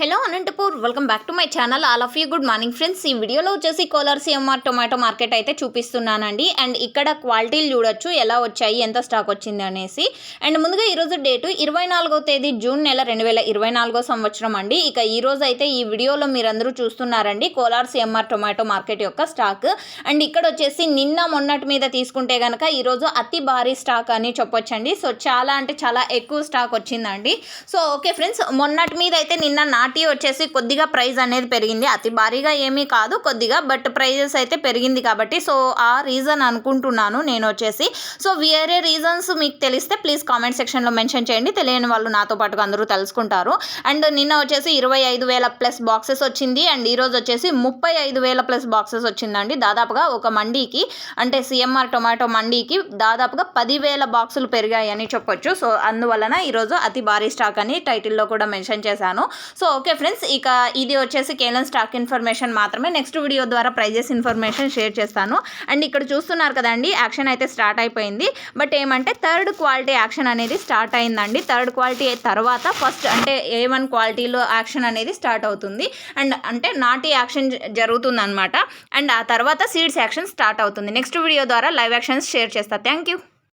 Hello Anantapur welcome back to my channel. All of you good morning friends. ఈ వీడియోలో వచ్చేసి Kolar CMR tomato market అయితే చూపిస్తున్నానండి. And ఇక్కడ క్వాలిటీలు చూడొచ్చు ఎలా వచ్చాయి ఎంత స్టాక్ వచ్చింది అనేసి. అండ్ ముందుగా ఈరోజు డేటు ఇరవై నాలుగో తేదీ జూన్ నెల రెండు వేల ఇరవై నాలుగో సంవత్సరం అండి. ఇక ఈ రోజు అయితే ఈ వీడియోలో మీరందరూ చూస్తున్నారండి కోలార్ సిఎంఆర్ టొమాటో మార్కెట్ యొక్క స్టాక్. అండ్ ఇక్కడ వచ్చేసి నిన్న మొన్నటి మీద తీసుకుంటే కనుక ఈరోజు అతి భారీ స్టాక్ అని చెప్పొచ్చండి. సో చాలా అంటే చాలా ఎక్కువ స్టాక్ వచ్చిందండి. సో ఓకే ఫ్రెండ్స్ మొన్నటి మీద అయితే నిన్న నాటి వచ్చేసి కొద్దిగా ప్రైస్ అనేది పెరిగింది. అతి భారీగా ఏమీ కాదు కొద్దిగా బట్ ప్రైజెస్ అయితే పెరిగింది కాబట్టి. సో ఆ రీజన్ అనుకుంటున్నాను నేను వచ్చేసి. సో వేరే రీజన్స్ మీకు తెలిస్తే ప్లీజ్ కామెంట్ సెక్షన్లో మెన్షన్ చేయండి. తెలియని వాళ్ళు నాతో పాటుగా అందరూ తెలుసుకుంటారు. అండ్ నిన్న వచ్చేసి ఇరవై ఐదు వేల ప్లస్ బాక్సెస్ వచ్చింది. అండ్ ఈరోజు వచ్చేసి ముప్పై ఐదు వేల ప్లస్ బాక్సెస్ వచ్చిందండి. దాదాపుగా ఒక మండీకి అంటే సిఎంఆర్ టొమాటో మండీకి దాదాపుగా పదివేల బాక్సులు పెరిగాయని చెప్పొచ్చు. సో అందువలన ఈరోజు అతి భారీ స్టాక్ అని టైటిల్లో కూడా మెన్షన్ చేశాను. సో ఓకే ఫ్రెండ్స్ ఇక ఇది వచ్చేసి కేవలం స్టాక్ ఇన్ఫర్మేషన్ మాత్రమే. నెక్స్ట్ వీడియో ద్వారా ప్రైజెస్ ఇన్ఫర్మేషన్ షేర్ చేస్తాను. అండ్ ఇక్కడ చూస్తున్నారు కదండి యాక్షన్ అయితే స్టార్ట్ అయిపోయింది. బట్ ఏమంటే థర్డ్ క్వాలిటీ యాక్షన్ అనేది స్టార్ట్ అయిందండి. థర్డ్ క్వాలిటీ తర్వాత ఫస్ట్ అంటే ఏ వన్ క్వాలిటీలో యాక్షన్ అనేది స్టార్ట్ అవుతుంది. అండ్ అంటే నాటి యాక్షన్ జరుగుతుంది అనమాట అండ్ ఆ తర్వాత సీడ్స్ యాక్షన్ స్టార్ట్ అవుతుంది. నెక్స్ట్ వీడియో ద్వారా లైవ్ యాక్షన్స్ షేర్ చేస్తా. Thank you.